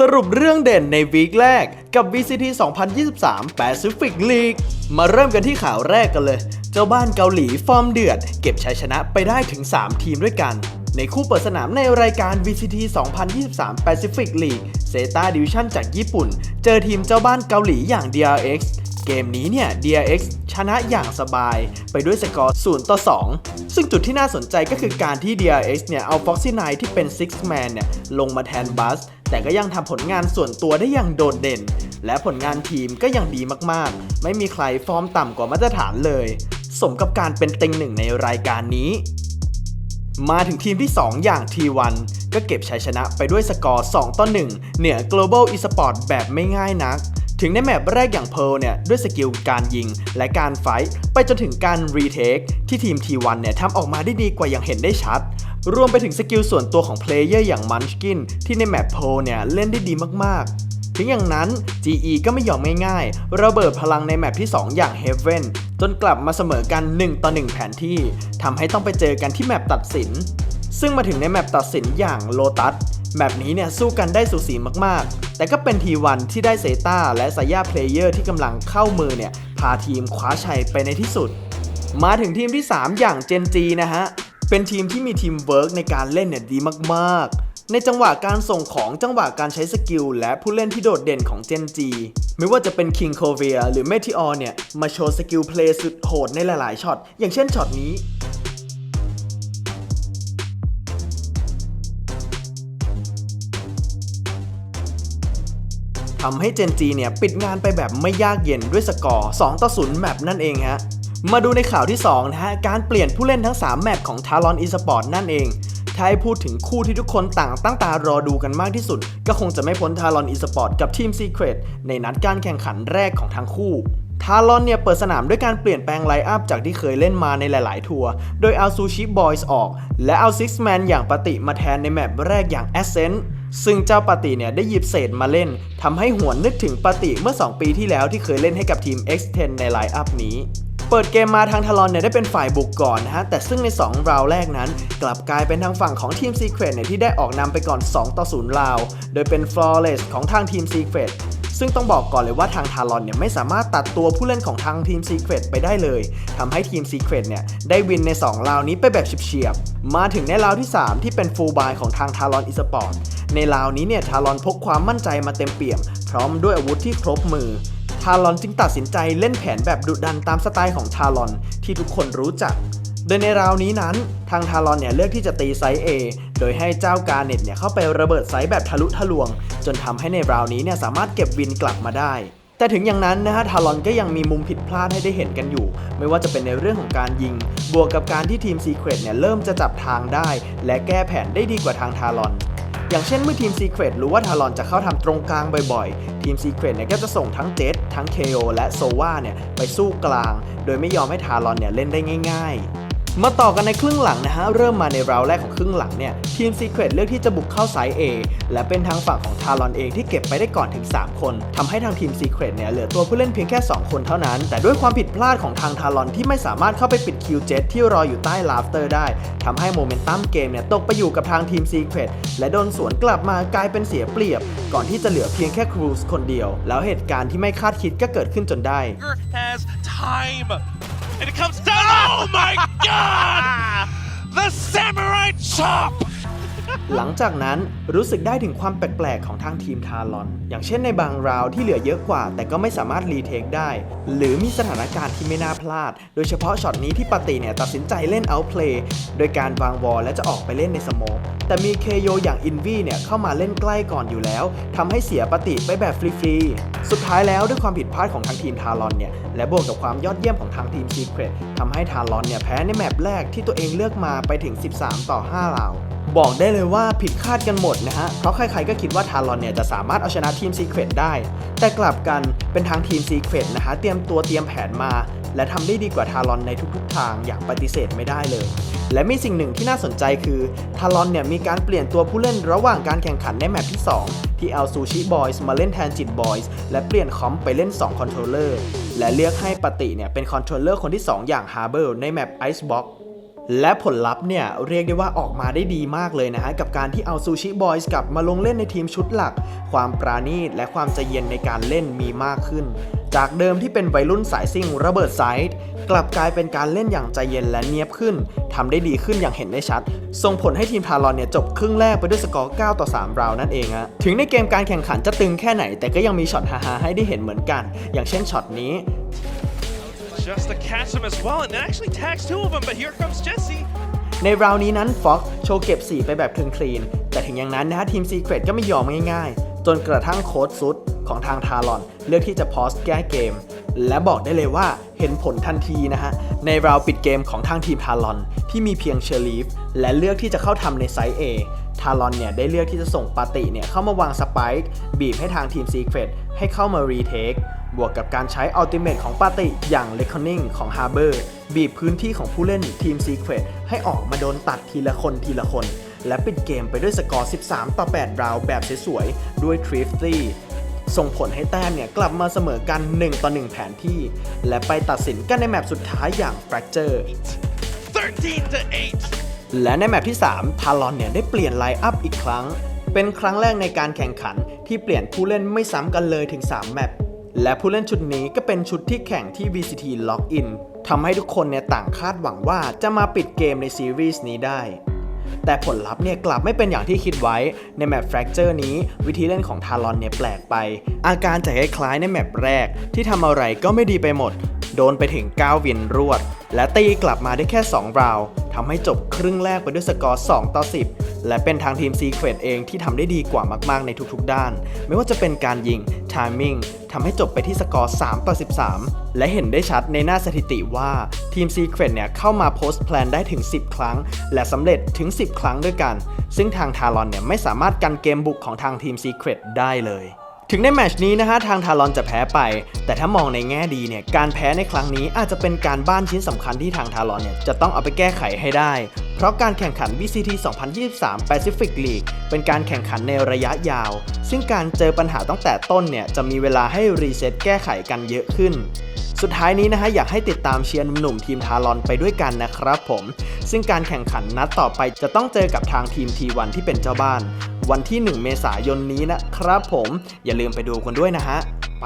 สรุปเรื่องเด่นในวีคแรกกับ VCT 2023 Pacific League มาเริ่มกันที่ข่าวแรกกันเลย เจ้าบ้านเกาหลีฟอร์มเดือด เก็บชัยชนะไปได้ถึง 3 ทีมด้วยกัน ในคู่เปิดสนามในรายการ VCT 2023 Pacific League เซตาดิวิชั่นจากญี่ปุ่น เจอทีมเจ้าบ้านเกาหลีอย่าง DRX เกมนี้เนี่ย DRX ชนะอย่างสบายไปด้วยสกอร์ 0 ต่อ 2 ซึ่งจุดที่น่าสนใจก็คือการที่ DRX เนี่ยเอา Foxy 9ที่เป็น Six Man เนี่ยลงมาแทนบัส แต่ก็ยังทำผลงานส่วนตัวได้อย่างโดดเด่น และผลงานทีมก็ยังดีมากๆ ไม่มีใครฟอร์มต่ำกว่ามาตรฐานเลย สมกับการเป็นเต็งหนึ่งในรายการนี้ มาถึงทีมที่ 2 อย่าง T1 ก็เก็บชัยชนะไปด้วยสกอร์ 2 ต่อ 1 เหนือ Global Esport แบบไม่ง่ายนักถึงในแมปแรกอย่าง Pearl เนี่ย ด้วยสกิลการยิงและการไฟท์ไปจนถึงการรีเทคที่ทีม T1 เนี่ยทำออกมาได้ดีกว่าอย่างเห็นได้ชัด รวมไปถึงสกิลส่วนตัวของเพลเยอร์อย่าง Munchkin ที่ในแมป Pearl เนี่ยเล่นได้ดีมากๆ ถึงอย่างนั้น GE ก็ไม่ยอมง่ายๆระเบิดพลังในแมปที่ 2 อย่าง Heaven จนกลับมาเสมอกัน 1 ต่อ 1 แผนที่ทำให้ต้องไปเจอกันที่แมปตัดสิน ซึ่งมาถึงในแมปตัดสินอย่างโลตัสแมปนี้เนี่ยสู้กันได้สูสีมากๆ แต่ก็เป็นทีวันที่ได้เซตาและสายาเพลเยอร์ที่กำลังเข้ามือเนี่ยพาทีมคว้าชัยไปในที่สุด มาถึงทีมที่ 3 อย่างเจนจีนะฮะ เป็นทีมที่มีทีมเวิร์กในการเล่นเนี่ยดีมากๆ ในจังหวะการส่งของจังหวะการใช้สกิล และผู้เล่นที่โดดเด่นของเจนจีไม่ว่าจะเป็น King c o v i a หรือ Meteor เนี่ย มาโชว์สกิลเพลย์สุดโหดในหลายๆช็อต อย่างเช่นช็อตนี้ทำให้เจนจีเนี่ย ปิดงานไปแบบไม่ยากเย็นด้วยสกอร์ 2 ต่อ 0 แมปนั่นเองฮะ มาดูในข่าวที่2นะฮะการเปลี่ยนผู้เล่นทั้ง 3 แมปของ Talon Esport นั่นเองถ้าให้พูดถึงคู่ที่ทุกคนต่างตั้งตารอดูกันมากที่สุด ก็คงจะไม่พ้น Talon Esport กับทีม Secret ในนัดการแข่งขันแรกของทั้งคู่ทารอนเนี่ยเปิดสนามด้วยการเปลี่ยนแปลงไลน์อัพจากที่เคยเล่นมาในหลาย ๆ ทัวร์ โดยเอาซูชิบอยส์ออก และเอาซิกแมนอย่างปฏิมาแทนในแมปแรกอย่าง Ascent ซึ่งเจ้าปฏิเนี่ยได้หยิบเศษมาเล่น ทำให้หวนนึกถึงปฏิเมื่อ 2 ปีที่แล้วที่เคยเล่นให้กับทีม X10 ในไลน์อัพนี้ เปิดเกมมาทางทารอนเนี่ยได้เป็นฝ่ายบุกก่อนนะฮะ แต่ซึ่งใน 2 ราวแรกนั้น กลับกลายเป็นทางฝั่งของทีม Secret เนี่ยที่ได้ออกนำไปก่อน 2 ต่อ 0 ราว โดยเป็น flawless ของทางทีม Secret ซึ่งต้องบอกก่อนเลยว่าทางทารอนเนี่ยไม่สามารถตัดตัวผู้เล่นของทางทีม Secret ไปได้เลยทำให้ทีม Secret เนี่ยได้วินใน 2 ราวนี้ไปแบบเฉียบๆมาถึงในราวที่ 3 ที่เป็นฟูลบายของทางทารอนอีสปอร์ตในราวนี้เนี่ยทารอนพกความมั่นใจมาเต็มเปี่ยม พร้อมด้วยอาวุธที่ครบมือารอนจึงตัดสินใจเล่นแผนแบบดุดันตามสไตล์ของทารอนที่ทุกคนรู้จัก โดยในราวนี้นั้น ทางทารอนเนี่ยเลือกที่จะตีไซส์ A โดยให้เจ้ากาเน็ตเนี่ยเข้าไประเบิดไซส์แบบทะลุทะลวง จนทำให้ในราวนี้เนี่ยสามารถเก็บวินกลับมาได้แต่ถึงอย่างนั้นนะฮะทารอนก็ยังมีมุมผิดพลาดให้ได้เห็นกันอยู่ ไม่ว่าจะเป็นในเรื่องของการยิง บวกกับการที่ทีม Secret เนี่ยเริ่มจะจับทางได้ และแก้แผนได้ดีกว่าทางทารอน อย่างเช่นเมื่อทีม Secret รู้ว่าทารอนจะเข้าทำตรงกลางบ่อยๆ ทีม Secret เนี่ยก็จะส่งทั้งเจ t ทั้ง KO และโซวาเนี่ยไปสู้กลาง โดยไม่ยอมให้ทารอนเนี่ยเล่นได้ง่าย ๆ มาต่อกันในครึ่งหลังนะฮะ เริ่มมาในราวแรกของครึ่งหลังเนี่ย ทีม Secret เลือกที่จะบุกเข้าสาย A และเป็นทางฝั่งของทารอนเองที่เก็บไปได้ก่อนถึง 3 คนทำให้ทางทีม Secret เนี่ยเหลือตัวผู้เล่นเพียงแค่ 2 คนเท่านั้น แต่ด้วยความผิดพลาดของทางทารอนที่ไม่สามารถเข้าไปปิดคิวเจ็ที่รออยู่ใต้ลาฟเตอร์ได้ทำให้โมเมนตัมเกมเนี่ยตกไปอยู่กับทางทีม Secret และโดนสวนกลับมากลายเป็นเสียเปรียบ ก่อนที่จะเหลือเพียงแค่ครูสคนเดียว แล้วเหตุการณ์ที่ไม่คาดคิดก็เกิดขึ้นจนได้ And it comes down. Oh my god! The samurai chop! หลังจากนั้นรู้สึกได้ถึงความแปลกๆของทางทีมทารอน อย่างเช่นในบางราวที่เหลือเยอะกว่า แต่ก็ไม่สามารถรีเทคได้ หรือมีสถานการณ์ที่ไม่น่าพลาด โดยเฉพาะช็อตนี้ที่ปาติเนี่ยตัดสินใจเล่นเอาเพลย์โดยการวางวอลและจะออกไปเล่นในสโมกแต่มีเคโยอย่างอินวีเนี่ยเข้ามาเล่นใกล้ก่อนอยู่แล้วทำให้เสียปฏิไปแบบฟรีๆ สุดท้ายแล้วด้วยความผิดพลาดของทางทีมทารอนเนี่ยและบวกกับความยอดเยี่ยมของทางทีมซีเครตทำให้ทารอนเนี่ยแพ้ในแมปแรกที่ตัวเองเลือกมาไปถึง 13 ต่อ5ราว บอกได้เลยว่าผิดคาดกันหมดนะฮะ เพราะใครๆก็คิดว่าทารอนเนี่ยจะสามารถเอาชนะทีมซีเครตได้ แต่กลับกันเป็นทางทีมซีเครตนะฮะ เตรียมตัวเตรียมแผนมา และทำได้ดีกว่าทารอนในทุกๆ ทางอย่างปฏิเสธไม่ได้เลย และมีสิ่งหนึ่งที่น่าสนใจคือทารอนเนี่ยมีการเปลี่ยนตัวผู้เล่นระหว่างการแข่งขันในแมปที่ 2 ที่เอาซูชิบอยส์มาเล่นแทนจิตบอยส์และเปลี่ยนคอมไปเล่น2คอนโทรลเลอร์และเลือกให้ปฏิเนี่ยเป็นคอนโทรลเลอร์คนที่ 2 อย่างฮาร์เบอร์ในแมปไอซ์บ็อก และผลลัพธ์เนี่ยเรียกได้ว่าออกมาได้ดีมากเลยนะฮะกับการที่เอาซูชิบอยส์กลับมาลงเล่นในทีมชุดหลัก ความปราณีตและความใจเย็นในการเล่นมีมากขึ้น จากเดิมที่เป็นวัยรุ่นสายซิ่งระเบิดไซด์กลับกลายเป็นการเล่นอย่างใจเย็นและเนียบขึ้นทำได้ดีขึ้นอย่างเห็นได้ชัด ส่งผลให้ทีมทารอนเนี่ยจบครึ่งแรกไปด้วยสกอร์ 9 ต่อ 3 ราวนั่นเองฮะถึงในเกมการแข่งขันจะตึงแค่ไหน แต่ก็ยังมีช็อตฮาๆให้ได้เห็นเหมือนกัน อย่างเช่นช็อตนี้ Just to catch him as well, and actually tags two of them, but here comes Jesse. ในราวนี้นั้นฟ็อกโชว์เก็บ 4 ไปแบบคลีนๆแต่ถึงอย่างนั้นนะฮะทีมซีเครตก็ไม่ยอมง่ายๆ จนกระทั่งโค้ดซุดของทางทารอน เลือกที่จะพอสแก้เกม และบอกได้เลยว่าเห็นผลทันทีนะฮะ ในราวปิดเกมของทางทีมทารอน ที่มีเพียงเชอร์ลีฟและเลือกที่จะเข้าทำในไซส์ A ทารอนเนี่ยได้เลือกที่จะส่งปาติเนี่ยเข้ามาวางสไปค์บีบให้ทางทีมซีเครตให้เข้ามารีเทค บวกกับการใช้อัลติเม e ของปาติอย่าง l e c o n i n g ของ Harbor บีบพื้นที่ของผู้เล่นทีม Secret ให้ออกมาโดนตัดทีละคนทีละคน และปิดเกมไปด้วยสกอร์ 13 ต่อ 8 ราวแบบสวยๆ ด้วย Thrifty ส่งผลให้แต้มเนี่ยกลับมาเสมอกัน 1 ต่อ 1 แผนที่ และไปตัดสินกันในแมปสุดท้ายอย่าง Fracture 13 to 8. และในแมปที่ 3 ทารอนเนี่ยได้เปลี่ยนไลน์อัพอีกครั้ง เป็นครั้งแรกในการแข่งขันที่เปลี่ยนผู้เล่นไม่ซ้ำกันเลยถึง 3 แมป และผู้เล่นชุดนี้ก็เป็นชุดที่แข่งที่ VCT Login ทำให้ทุกคนเนี่ยต่างคาดหวังว่าจะมาปิดเกมในซีรีส์นี้ได้ แต่ผลลัพธ์เนี่ยกลับไม่เป็นอย่างที่คิดไว้ในแมป Fracture นี้ วิธีเล่นของทารอนเนี่ยแปลกไป อาการจะคล้ายๆในแมปแรกที่ทำอะไรก็ไม่ดีไปหมด โดนไปถึง9วินรวด และตีกลับมาได้แค่ 2 ราวทำให้จบครึ่งแรกไปด้วยสกอร์ 2 ต่อ 10 และเป็นทางทีม Secret เองที่ทำได้ดีกว่ามาก ๆ ในทุกๆด้าน ไม่ว่าจะเป็นการยิง timing ทำให้จบไปที่สกอร์ 3 ต่อ 13 และเห็นได้ชัดในหน้าสถิติว่าทีม Secret เนี่ยเข้ามาโพสต์แพลนได้ถึง 10 ครั้ง และสำเร็จถึง 10 ครั้งด้วยกัน ซึ่งทางทารอนเนี่ยไม่สามารถกันเกมบุกของทางทีม Secret ได้เลย ถึงในแมชนี้นะฮะทางทารอนจะแพ้ไป แต่ถ้ามองในแง่ดีเนี่ยการแพ้ในครั้งนี้อาจจะเป็นการบ้านชิ้นสำคัญที่ทางทารอนเนี่ยจะต้องเอาไปแก้ไขให้ได้ เพราะการแข่งขัน VCT 2023 Pacific League เป็นการแข่งขันในระยะยาว ซึ่งการเจอปัญหาตั้งแต่ต้นเนี่ยจะมีเวลาให้รีเซ็ตแก้ไขกันเยอะขึ้นสุดท้ายนี้นะฮะอยากให้ติดตามเชียร์หนุ่มๆทีมทารอนไปด้วยกันนะครับผม ซึ่งการแข่งขันนัดต่อไปจะต้องเจอกับทางทีม T1 ที่เป็นเจ้าบ้าน วันที่ 1 เมษายนนี้นะครับผมอย่าลืมไปดูกันด้วยนะฮะ ไป